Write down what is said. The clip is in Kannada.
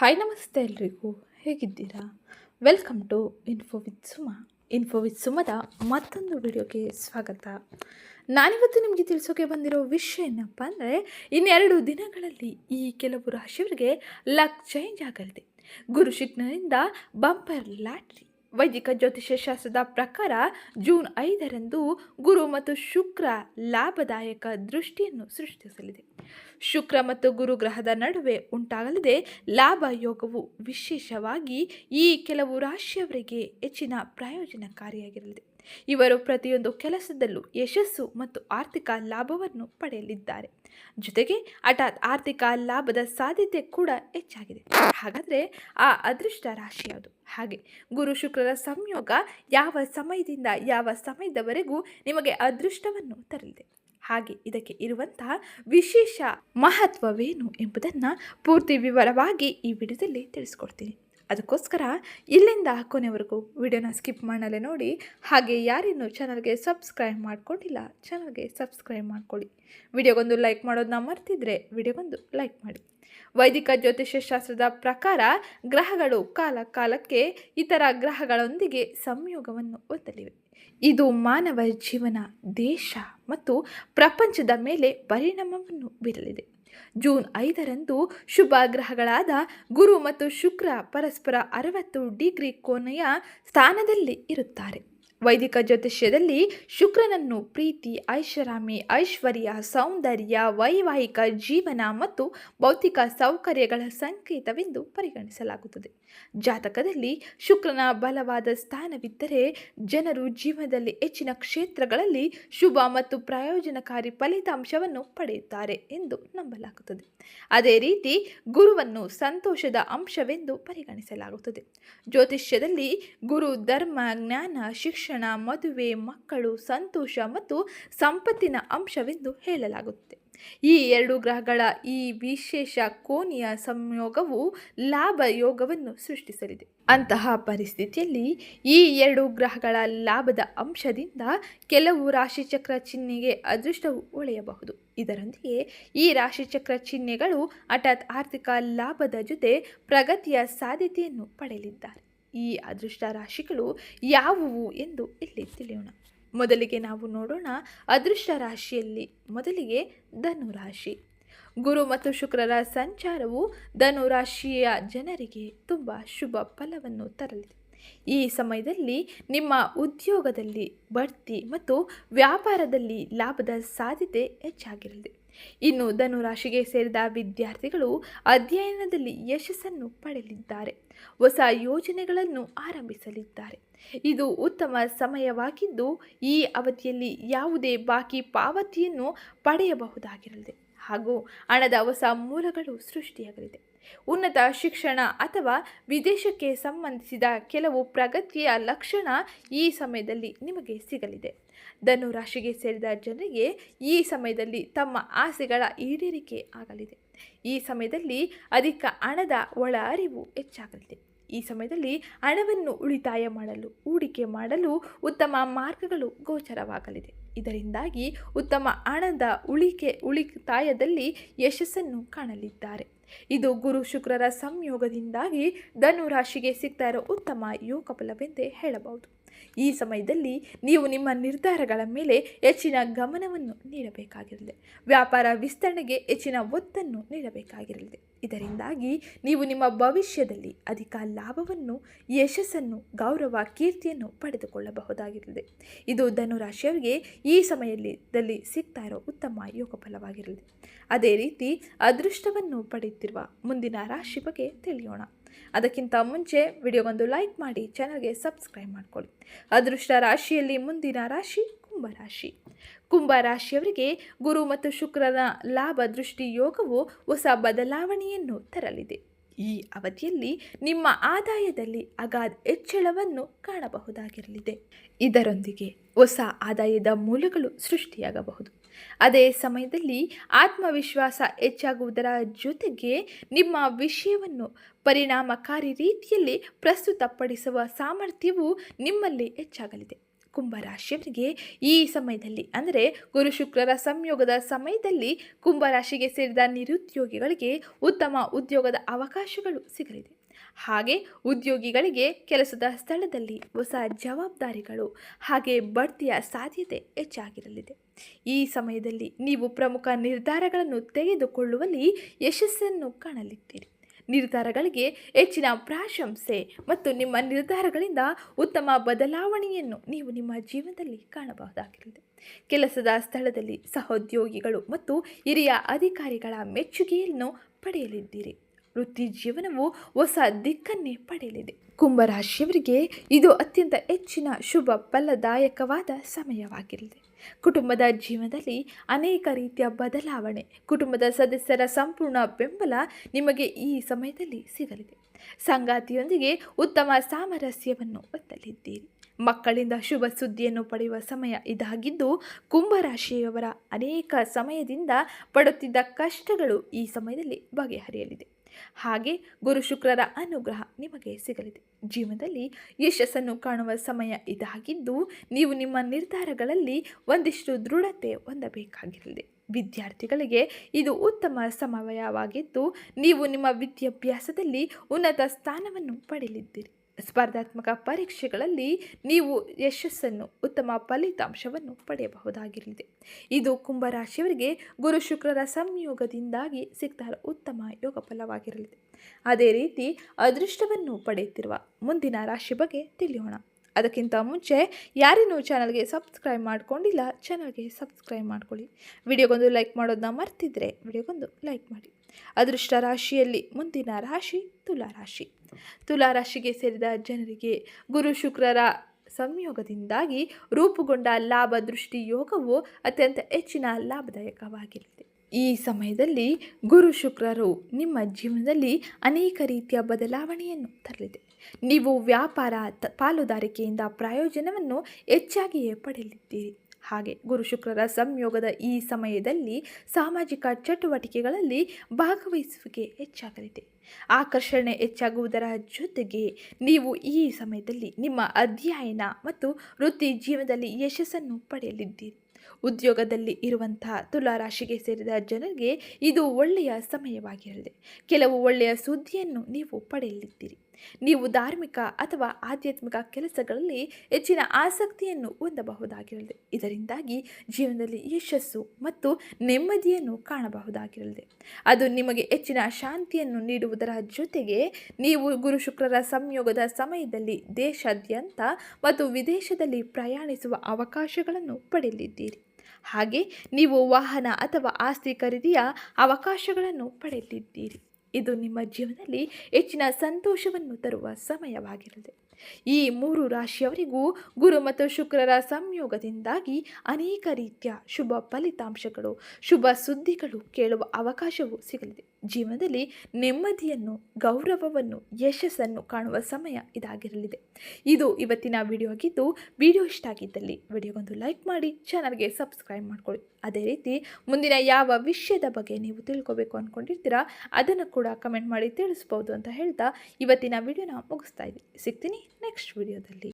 ಹಾಯ್ ನಮಸ್ತೆ ಎಲ್ರಿಗೂ. ಹೇಗಿದ್ದೀರಾ? Welcome to info with Suma info with ಸುಮದ ಮತ್ತೊಂದು ವಿಡಿಯೋಗೆ ಸ್ವಾಗತ. ನಾನಿವತ್ತು ನಿಮಗೆ ತಿಳಿಸೋಕೆ ಬಂದಿರೋ ವಿಷಯ ಏನಪ್ಪ ಅಂದರೆ, ಇನ್ನೆರಡು ದಿನಗಳಲ್ಲಿ ಈ ಕೆಲವು ರಾಶಿಯವರಿಗೆ ಲಕ್ ಚೇಂಜ್ ಆಗಲಿದೆ. ಗುರು ಶುಕ್ರನಿಂದ ಬಂಪರ್ ಲಾಟ್ರಿ ವೈದಿಕ ಜ್ಯೋತಿಷ್ಯ ಶಾಸ್ತ್ರದ ಪ್ರಕಾರ ಜೂನ್ ಐದರಂದು ಗುರು ಮತ್ತು ಶುಕ್ರ ಲಾಭದಾಯಕ ದೃಷ್ಟಿಯನ್ನು ಸೃಷ್ಟಿಸಲಿದೆ. ಶುಕ್ರ ಮತ್ತು ಗುರು ಗ್ರಹದ ನಡುವೆ ಉಂಟಾಗಲಿದೆ. ಲಾಭ ಯೋಗವು ವಿಶೇಷವಾಗಿ ಈ ಕೆಲವು ರಾಶಿಯವರಿಗೆ ಹೆಚ್ಚಿನ ಪ್ರಯೋಜನಕಾರಿಯಾಗಿರಲಿದೆ. ಇವರು ಪ್ರತಿಯೊಂದು ಕೆಲಸದಲ್ಲೂ ಯಶಸ್ಸು ಮತ್ತು ಆರ್ಥಿಕ ಲಾಭವನ್ನು ಪಡೆಯಲಿದ್ದಾರೆ. ಜೊತೆಗೆ ಹಠಾತ್ ಆರ್ಥಿಕ ಲಾಭದ ಸಾಧ್ಯತೆ ಕೂಡ ಹೆಚ್ಚಾಗಿದೆ. ಹಾಗಾದರೆ ಆ ಅದೃಷ್ಟ ರಾಶಿ ಯಾವುದು? ಹಾಗೆ ಗುರು ಶುಕ್ರರ ಸಂಯೋಗ ಯಾವ ಸಮಯದಿಂದ ಯಾವ ಸಮಯದವರೆಗೂ ನಿಮಗೆ ಅದೃಷ್ಟವನ್ನು ತರಲಿದೆ? ಹಾಗೆ ಇದಕ್ಕೆ ಇರುವಂತಹ ವಿಶೇಷ ಮಹತ್ವವೇನು ಎಂಬುದನ್ನು ಪೂರ್ತಿ ವಿವರವಾಗಿ ಈ ವಿಡಿಯೋದಲ್ಲಿ ತಿಳಿಸ್ಕೊಡ್ತೀನಿ. ಅದಕ್ಕೋಸ್ಕರ ಇಲ್ಲಿಂದ ಕೊನೆವರೆಗೂ ವಿಡಿಯೋನ ಸ್ಕಿಪ್ ಮಾಡಲೇ ನೋಡಿ, ಹಾಗೆ ಯಾರಿನ್ನು ಚಾನಲ್ಗೆ ಸಬ್ಸ್ಕ್ರೈಬ್ ಮಾಡ್ಕೊಂಡಿಲ್ಲ, ಚಾನಲ್ಗೆ ಸಬ್ಸ್ಕ್ರೈಬ್ ಮಾಡ್ಕೊಳ್ಳಿ. ವಿಡಿಯೋಗೊಂದು ಲೈಕ್ ಮಾಡೋದನ್ನ ಮರ್ತಿದ್ರೆ ವಿಡಿಯೋಗೊಂದು ಲೈಕ್ ಮಾಡಿ. ವೈದಿಕ ಜ್ಯೋತಿಷ್ಯ ಶಾಸ್ತ್ರದ ಪ್ರಕಾರ ಗ್ರಹಗಳು ಕಾಲ ಕಾಲಕ್ಕೆ ಇತರ ಗ್ರಹಗಳೊಂದಿಗೆ ಸಂಯೋಗವನ್ನು ಹೊಂದಲಿವೆ. ಇದು ಮಾನವ ಜೀವನ ದೇಶ ಮತ್ತು ಪ್ರಪಂಚದ ಮೇಲೆ ಪರಿಣಾಮವನ್ನು ಬೀರಲಿದೆ. ಜೂನ್ ಐದರಂದು ಶುಭ ಗ್ರಹಗಳಾದ ಗುರು ಮತ್ತು ಶುಕ್ರ ಪರಸ್ಪರ ಅರವತ್ತು ಡಿಗ್ರಿ ಕೋಣೆಯ ಸ್ಥಾನದಲ್ಲಿ ಇರುತ್ತಾರೆ. ವೈದಿಕ ಜ್ಯೋತಿಷ್ಯದಲ್ಲಿ ಶುಕ್ರನನ್ನು ಪ್ರೀತಿ ಐಷಾರಾಮಿ ಐಶ್ವರ್ಯ ಸೌಂದರ್ಯ ವೈವಾಹಿಕ ಜೀವನ ಮತ್ತು ಭೌತಿಕ ಸೌಕರ್ಯಗಳ ಸಂಕೇತವೆಂದು ಪರಿಗಣಿಸಲಾಗುತ್ತದೆ. ಜಾತಕದಲ್ಲಿ ಶುಕ್ರನ ಬಲವಾದ ಸ್ಥಾನವಿದ್ದರೆ ಜನರು ಜೀವನದಲ್ಲಿ ಹೆಚ್ಚಿನ ಕ್ಷೇತ್ರಗಳಲ್ಲಿ ಶುಭ ಮತ್ತು ಪ್ರಯೋಜನಕಾರಿ ಫಲಿತಾಂಶವನ್ನು ಪಡೆಯುತ್ತಾರೆ ಎಂದು ನಂಬಲಾಗುತ್ತದೆ. ಅದೇ ರೀತಿ ಗುರುವನ್ನು ಸಂತೋಷದ ಅಂಶವೆಂದು ಪರಿಗಣಿಸಲಾಗುತ್ತದೆ. ಜ್ಯೋತಿಷ್ಯದಲ್ಲಿ ಗುರು ಧರ್ಮ, ಜ್ಞಾನ, ಶಿಕ್ಷಣ, ಮದುವೆ, ಮಕ್ಕಳು, ಸಂತೋಷ ಮತ್ತು ಸಂಪತ್ತಿನ ಅಂಶವೆಂದು ಹೇಳಲಾಗುತ್ತದೆ. ಈ ಎರಡು ಗ್ರಹಗಳ ಈ ವಿಶೇಷ ಕೋನಿಯ ಸಂಯೋಗವು ಲಾಭ ಯೋಗವನ್ನು ಸೃಷ್ಟಿಸಲಿದೆ. ಅಂತಹ ಪರಿಸ್ಥಿತಿಯಲ್ಲಿ ಈ ಎರಡು ಗ್ರಹಗಳ ಲಾಭದ ಅಂಶದಿಂದ ಕೆಲವು ರಾಶಿಚಕ್ರ ಚಿಹ್ನೆಗೆ ಅದೃಷ್ಟವು ಉಳಿಯಬಹುದು. ಇದರೊಂದಿಗೆ ಈ ರಾಶಿಚಕ್ರ ಚಿಹ್ನೆಗಳು ಹಠಾತ್ ಆರ್ಥಿಕ ಲಾಭದ ಜೊತೆ ಪ್ರಗತಿಯ ಸಾಧ್ಯತೆಯನ್ನು ಪಡೆಯಲಿದ್ದಾರೆ. ಈ ಅದೃಷ್ಟ ರಾಶಿಗಳು ಯಾವುವು ಎಂದು ಇಲ್ಲಿ ತಿಳಿಯೋಣ. ಮೊದಲಿಗೆ ನಾವು ನೋಡೋಣ ಅದೃಷ್ಟ ರಾಶಿಯಲ್ಲಿ ಮೊದಲಿಗೆ ಧನು ರಾಶಿ. ಗುರು ಮತ್ತು ಶುಕ್ರರ ಸಂಚಾರವು ಧನು ರಾಶಿಯ ಜನರಿಗೆ ತುಂಬ ಶುಭ ಫಲವನ್ನು ತರಲಿದೆ. ಈ ಸಮಯದಲ್ಲಿ ನಿಮ್ಮ ಉದ್ಯೋಗದಲ್ಲಿ ಬಡ್ತಿ ಮತ್ತು ವ್ಯಾಪಾರದಲ್ಲಿ ಲಾಭದ ಸಾಧ್ಯತೆ ಹೆಚ್ಚಾಗಿರಲಿದೆ. ಇನ್ನು ಧನುರಾಶಿಗೆ ಸೇರಿದ ವಿದ್ಯಾರ್ಥಿಗಳು ಅಧ್ಯಯನದಲ್ಲಿ ಯಶಸ್ಸನ್ನು ಪಡೆಯಲಿದ್ದಾರೆ. ಹೊಸ ಯೋಜನೆಗಳನ್ನು ಆರಂಭಿಸಲಿದ್ದಾರೆ. ಇದು ಉತ್ತಮ ಸಮಯವಾಗಿದ್ದು, ಈ ಅವಧಿಯಲ್ಲಿ ಯಾವುದೇ ಬಾಕಿ ಪಾವತಿಯನ್ನು ಪಡೆಯಬಹುದಾಗಿರಲಿದೆ. ಹಾಗೂ ಹಣದ ಹೊಸ ಮೂಲಗಳು ಸೃಷ್ಟಿಯಾಗಲಿದೆ. ಉನ್ನತ ಶಿಕ್ಷಣ ಅಥವಾ ವಿದೇಶಕ್ಕೆ ಸಂಬಂಧಿಸಿದ ಕೆಲವು ಪ್ರಗತಿಯ ಲಕ್ಷಣ ಈ ಸಮಯದಲ್ಲಿ ನಿಮಗೆ ಸಿಗಲಿದೆ. ಧನು ರಾಶಿಗೆ ಸೇರಿದ ಜನರಿಗೆ ಈ ಸಮಯದಲ್ಲಿ ತಮ್ಮ ಆಸೆಗಳ ಈಡೇರಿಕೆ ಆಗಲಿದೆ. ಈ ಸಮಯದಲ್ಲಿ ಅಧಿಕ ಹಣದ ಒಳ ಅರಿವು ಹೆಚ್ಚಾಗಲಿದೆ. ಈ ಸಮಯದಲ್ಲಿ ಹಣವನ್ನು ಉಳಿತಾಯ ಮಾಡಲು, ಹೂಡಿಕೆ ಮಾಡಲು ಉತ್ತಮ ಮಾರ್ಗಗಳು ಗೋಚರವಾಗಲಿದೆ. ಇದರಿಂದಾಗಿ ಉತ್ತಮ ಹಣದ ಉಳಿಕೆ, ಉಳಿತಾಯದಲ್ಲಿ ಯಶಸ್ಸನ್ನು ಕಾಣಲಿದ್ದಾರೆ. ಇದು ಗುರು ಶುಕ್ರರ ಸಂಯೋಗದಿಂದಾಗಿ ಧನು ರಾಶಿಗೆ ಸಿಗ್ತಾ ಇರೋ ಉತ್ತಮ ಯೋಗ ಫಲವೆಂದೇ ಹೇಳಬಹುದು. ಈ ಸಮಯದಲ್ಲಿ ನೀವು ನಿಮ್ಮ ನಿರ್ಧಾರಗಳ ಮೇಲೆ ಹೆಚ್ಚಿನ ಗಮನವನ್ನು ನೀಡಬೇಕಾಗಿರಲಿದೆ ವ್ಯಾಪಾರ ವಿಸ್ತರಣೆಗೆ ಹೆಚ್ಚಿನ ಒತ್ತನ್ನು ನೀಡಬೇಕಾಗಿರಲಿದೆ ಇದರಿಂದಾಗಿ ನೀವು ನಿಮ್ಮ ಭವಿಷ್ಯದಲ್ಲಿ ಅಧಿಕ ಲಾಭವನ್ನು, ಯಶಸ್ಸನ್ನು, ಗೌರವ, ಕೀರ್ತಿಯನ್ನು ಪಡೆದುಕೊಳ್ಳಬಹುದಾಗಿರಲಿದೆ ಇದು ಧನುರಾಶಿಯವರಿಗೆ ಈ ಸಮಯದಲ್ಲಿ ಸಿಗ್ತಾ ಇರೋ ಉತ್ತಮ ಯೋಗ ಫಲವಾಗಿರಲಿದೆ ಅದೇ ರೀತಿ ಅದೃಷ್ಟವನ್ನು ಪಡೆಯುತ್ತಿರುವ ಮುಂದಿನ ರಾಶಿ ಬಗ್ಗೆ ತಿಳಿಯೋಣ. ಅದಕ್ಕಿಂತ ಮುಂಚೆ ವಿಡಿಯೋಗೊಂದು ಲೈಕ್ ಮಾಡಿ ಚಾನಲ್ಗೆ ಸಬ್ಸ್ಕ್ರೈಬ್ ಮಾಡಿಕೊಳ್ಳಿ. ಅದೃಷ್ಟ ರಾಶಿಯಲ್ಲಿ ಮುಂದಿನ ರಾಶಿ ಕುಂಭರಾಶಿ. ಕುಂಭ ರಾಶಿಯವರಿಗೆ ಗುರು ಮತ್ತು ಶುಕ್ರನ ಲಾಭ ದೃಷ್ಟಿ ಯೋಗವು ಹೊಸ ಬದಲಾವಣೆಯನ್ನು ತರಲಿದೆ. ಈ ಅವಧಿಯಲ್ಲಿ ನಿಮ್ಮ ಆದಾಯದಲ್ಲಿ ಅಗಾಧ ಹೆಚ್ಚಳವನ್ನು ಕಾಣಬಹುದಾಗಿರಲಿದೆ. ಇದರೊಂದಿಗೆ ಹೊಸ ಆದಾಯದ ಮೂಲಗಳು ಸೃಷ್ಟಿಯಾಗಬಹುದು. ಅದೇ ಸಮಯದಲ್ಲಿ ಆತ್ಮವಿಶ್ವಾಸ ಹೆಚ್ಚಾಗುವುದರ ಜೊತೆಗೆ ನಿಮ್ಮ ವಿಷಯವನ್ನು ಪರಿಣಾಮಕಾರಿ ರೀತಿಯಲ್ಲಿ ಪ್ರಸ್ತುತಪಡಿಸುವ ಸಾಮರ್ಥ್ಯವು ನಿಮ್ಮಲ್ಲಿ ಹೆಚ್ಚಾಗಲಿದೆ. ಕುಂಭರಾಶಿಯವರಿಗೆ ಈ ಸಮಯದಲ್ಲಿ, ಅಂದರೆ ಗುರು ಶುಕ್ರರ ಸಂಯೋಗದ ಸಮಯದಲ್ಲಿ ಕುಂಭರಾಶಿಗೆ ಸೇರಿದ ನಿರುದ್ಯೋಗಿಗಳಿಗೆ ಉತ್ತಮ ಉದ್ಯೋಗದ ಅವಕಾಶಗಳು ಸಿಗಲಿದೆ. ಹಾಗೆ ಉದ್ಯೋಗಿಗಳಿಗೆ ಕೆಲಸದ ಸ್ಥಳದಲ್ಲಿ ಹೊಸ ಜವಾಬ್ದಾರಿಗಳು ಹಾಗೆ ಬಡ್ತಿಯ ಸಾಧ್ಯತೆ ಹೆಚ್ಚಾಗಿರಲಿದೆ. ಈ ಸಮಯದಲ್ಲಿ ನೀವು ಪ್ರಮುಖ ನಿರ್ಧಾರಗಳನ್ನು ತೆಗೆದುಕೊಳ್ಳುವಲ್ಲಿ ಯಶಸ್ಸನ್ನು ಕಾಣಲಿದ್ದೀರಿ. ನಿರ್ಧಾರಗಳಿಗೆ ಹೆಚ್ಚಿನ ಪ್ರಾಶಂಸೆ ಮತ್ತು ನಿಮ್ಮ ನಿರ್ಧಾರಗಳಿಂದ ಉತ್ತಮ ಬದಲಾವಣೆಯನ್ನು ನೀವು ನಿಮ್ಮ ಜೀವನದಲ್ಲಿ ಕಾಣಬಹುದಾಗಿರಲಿದೆ. ಕೆಲಸದ ಸ್ಥಳದಲ್ಲಿ ಸಹೋದ್ಯೋಗಿಗಳು ಮತ್ತು ಹಿರಿಯ ಅಧಿಕಾರಿಗಳ ಮೆಚ್ಚುಗೆಯನ್ನು ಪಡೆಯಲಿದ್ದೀರಿ. ವೃತ್ತಿ ಜೀವನವು ಹೊಸ ದಿಕ್ಕನ್ನೇ ಪಡೆಯಲಿದೆ. ಕುಂಭರಾಶಿಯವರಿಗೆ ಇದು ಅತ್ಯಂತ ಹೆಚ್ಚಿನ ಶುಭ ಫಲದಾಯಕವಾದ ಸಮಯವಾಗಿರಲಿದೆ. ಕುಟುಂಬದ ಜೀವನದಲ್ಲಿ ಅನೇಕ ರೀತಿಯ ಬದಲಾವಣೆ, ಕುಟುಂಬದ ಸದಸ್ಯರ ಸಂಪೂರ್ಣ ಬೆಂಬಲ ನಿಮಗೆ ಈ ಸಮಯದಲ್ಲಿ ಸಿಗಲಿದೆ. ಸಂಗಾತಿಯೊಂದಿಗೆ ಉತ್ತಮ ಸಾಮರಸ್ಯವನ್ನು ಒತ್ತಲಿದ್ದೀರಿ ಮಕ್ಕಳಿಂದ ಶುಭ ಸುದ್ದಿಯನ್ನು ಪಡೆಯುವ ಸಮಯ ಇದಾಗಿದ್ದು, ಕುಂಭರಾಶಿಯವರ ಅನೇಕ ಸಮಯದಿಂದ ಪಡುತ್ತಿದ್ದ ಕಷ್ಟಗಳು ಈ ಸಮಯದಲ್ಲಿ ಬಗೆಹರಿಯಲಿದೆ. ಹಾಗೆ ಗುರು ಶುಕ್ರರ ಅನುಗ್ರಹ ನಿಮಗೆ ಸಿಗಲಿದೆ. ಜೀವನದಲ್ಲಿ ಯಶಸ್ಸನ್ನು ಕಾಣುವ ಸಮಯ ಇದಾಗಿದ್ದು ನೀವು ನಿಮ್ಮ ನಿರ್ಧಾರಗಳಲ್ಲಿ ಒಂದಿಷ್ಟು ದೃಢತೆ ಹೊಂದಬೇಕಾಗಿರಲಿದೆ. ವಿದ್ಯಾರ್ಥಿಗಳಿಗೆ ಇದು ಉತ್ತಮ ಸಮಯವಾಗಿದ್ದು ನೀವು ನಿಮ್ಮ ವಿದ್ಯಾಭ್ಯಾಸದಲ್ಲಿ ಉನ್ನತ ಸ್ಥಾನವನ್ನು ಪಡೆಯಲಿದ್ದೀರಿ. ಸ್ಪರ್ಧಾತ್ಮಕ ಪರೀಕ್ಷೆಗಳಲ್ಲಿ ನೀವು ಯಶಸ್ಸನ್ನು, ಉತ್ತಮ ಫಲಿತಾಂಶವನ್ನು ಪಡೆಯಬಹುದಾಗಿರಲಿದೆ. ಇದು ಕುಂಭರಾಶಿಯವರಿಗೆ ಗುರು ಶುಕ್ರರ ಸಂಯೋಗದಿಂದಾಗಿ ಸಿಕ್ತ ಉತ್ತಮ ಯೋಗ ಫಲವಾಗಿರಲಿದೆ. ಅದೇ ರೀತಿ, ಅದೃಷ್ಟವನ್ನು ಪಡೆಯುತ್ತಿರುವ ಮುಂದಿನ ರಾಶಿ ಬಗ್ಗೆ ತಿಳಿಯೋಣ. ಅದಕ್ಕಿಂತ ಮುಂಚೆ ಯಾರಿನೂ ಚಾನಲ್ಗೆ ಸಬ್ಸ್ಕ್ರೈಬ್ ಮಾಡ್ಕೊಂಡಿಲ್ಲ, ಚಾನಲ್ಗೆ ಸಬ್ಸ್ಕ್ರೈಬ್ ಮಾಡ್ಕೊಳ್ಳಿ. ವಿಡಿಯೋಗೊಂದು ಲೈಕ್ ಮಾಡೋದನ್ನ ಮರ್ತಿದ್ರೆ ವಿಡಿಯೋಗೊಂದು ಲೈಕ್ ಮಾಡಿ. ಅದೃಷ್ಟ ರಾಶಿಯಲ್ಲಿ ಮುಂದಿನ ರಾಶಿ ತುಲಾ ರಾಶಿ. ತುಲಾ ರಾಶಿಗೆ ಸೇರಿದ ಜನರಿಗೆ ಗುರು ಶುಕ್ರರ ಸಂಯೋಗದಿಂದಾಗಿ ರೂಪುಗೊಂಡ ಲಾಭ ದೃಷ್ಟಿ ಯೋಗವು ಅತ್ಯಂತ ಹೆಚ್ಚಿನ ಲಾಭದಾಯಕವಾಗಿರಲಿದೆ ಈ ಸಮಯದಲ್ಲಿ ಗುರು ಶುಕ್ರರು ನಿಮ್ಮ ಜೀವನದಲ್ಲಿ ಅನೇಕ ರೀತಿಯ ಬದಲಾವಣೆಯನ್ನು ತರಲಿದೆ. ನೀವು ವ್ಯಾಪಾರ, ತ, ಪಾಲುದಾರಿಕೆಯಿಂದ ಪ್ರಯೋಜನವನ್ನು ಹೆಚ್ಚಾಗಿಯೇ ಪಡೆಯಲಿದ್ದೀರಿ. ಹಾಗೆ ಗುರು ಶುಕ್ರರ ಸಂಯೋಗದ ಈ ಸಮಯದಲ್ಲಿ ಸಾಮಾಜಿಕ ಚಟುವಟಿಕೆಗಳಲ್ಲಿ ಭಾಗವಹಿಸುವಿಕೆ ಹೆಚ್ಚಾಗಲಿದೆ. ಆಕರ್ಷಣೆ ಹೆಚ್ಚಾಗುವುದರ ಜೊತೆಗೆ ನೀವು ಈ ಸಮಯದಲ್ಲಿ ನಿಮ್ಮ ಅಧ್ಯಯನ ಮತ್ತು ವೃತ್ತಿ ಜೀವನದಲ್ಲಿ ಯಶಸ್ಸನ್ನು ಪಡೆಯಲಿದ್ದೀರಿ. ಉದ್ಯೋಗದಲ್ಲಿ ಇರುವಂತಹ ತುಲಾ ರಾಶಿಗೆ ಸೇರಿದ ಜನರಿಗೆ ಇದು ಒಳ್ಳೆಯ ಸಮಯವಾಗಿರಲಿದೆ ಕೆಲವು ಒಳ್ಳೆಯ ಸುದ್ದಿಯನ್ನು ನೀವು ಪಡೆಯಲಿದ್ದೀರಿ. ನೀವು ಧಾರ್ಮಿಕ ಅಥವಾ ಆಧ್ಯಾತ್ಮಿಕ ಕೆಲಸಗಳಲ್ಲಿ ಹೆಚ್ಚಿನ ಆಸಕ್ತಿಯನ್ನು ಹೊಂದಬಹುದಾಗಿರಲಿದೆ. ಇದರಿಂದಾಗಿ ಜೀವನದಲ್ಲಿ ಯಶಸ್ಸು ಮತ್ತು ನೆಮ್ಮದಿಯನ್ನು ಕಾಣಬಹುದಾಗಿರಲಿದೆ. ಅದು ನಿಮಗೆ ಹೆಚ್ಚಿನ ಶಾಂತಿಯನ್ನು ನೀಡುವುದರ ಜೊತೆಗೆ ನೀವು ಗುರು ಶುಕ್ರರ ಸಂಯೋಗದ ಸಮಯದಲ್ಲಿ ದೇಶಾದ್ಯಂತ ಮತ್ತು ವಿದೇಶದಲ್ಲಿ ಪ್ರಯಾಣಿಸುವ ಅವಕಾಶಗಳನ್ನು ಪಡೆಯಲಿದ್ದೀರಿ. ಹಾಗೆ ನೀವು ವಾಹನ ಅಥವಾ ಆಸ್ತಿ ಖರೀದಿಯ ಅವಕಾಶಗಳನ್ನು ಪಡೆಯಲಿದ್ದೀರಿ. ಇದು ನಿಮ್ಮ ಜೀವನದಲ್ಲಿ ಹೆಚ್ಚಿನ ಸಂತೋಷವನ್ನು ತರುವ ಸಮಯವಾಗಿರಲಿದೆ ಈ ಮೂರು ರಾಶಿಯವರಿಗೂ ಗುರು ಮತ್ತು ಶುಕ್ರರ ಸಂಯೋಗದಿಂದಾಗಿ ಅನೇಕ ರೀತಿಯ ಶುಭ ಫಲಿತಾಂಶಗಳು, ಶುಭ ಸುದ್ದಿಗಳು ಕೇಳುವ ಅವಕಾಶವೂ ಸಿಗಲಿದೆ. ಜೀವನದಲ್ಲಿ ನೆಮ್ಮದಿಯನ್ನು, ಗೌರವವನ್ನು, ಯಶಸ್ಸನ್ನು ಕಾಣುವ ಸಮಯ ಇದಾಗಿರಲಿದೆ. ಇದು ಇವತ್ತಿನ ವಿಡಿಯೋ ಆಗಿದ್ದು ವಿಡಿಯೋ ಇಷ್ಟ ಆಗಿದ್ದಲ್ಲಿ ವಿಡಿಯೋಗೊಂದು ಲೈಕ್ ಮಾಡಿ ಚಾನಲ್ಗೆ ಸಬ್ಸ್ಕ್ರೈಬ್ ಮಾಡ್ಕೊಳ್ಳಿ. ಅದೇ ರೀತಿ ಮುಂದಿನ ಯಾವ ವಿಷಯದ ಬಗ್ಗೆ ನೀವು ತಿಳ್ಕೊಬೇಕು ಅಂದ್ಕೊಂಡಿರ್ತೀರಾ ಅದನ್ನು ಕೂಡ ಕಮೆಂಟ್ ಮಾಡಿ ತಿಳಿಸ್ಬೋದು ಅಂತ ಹೇಳ್ತಾ ಇವತ್ತಿನ ವಿಡಿಯೋನ ಮುಗಿಸ್ತಾ ಇದ್ದೀನಿ ಸಿಗ್ತೀನಿ ನೆಕ್ಸ್ಟ್ ವಿಡಿಯೋದಲ್ಲಿ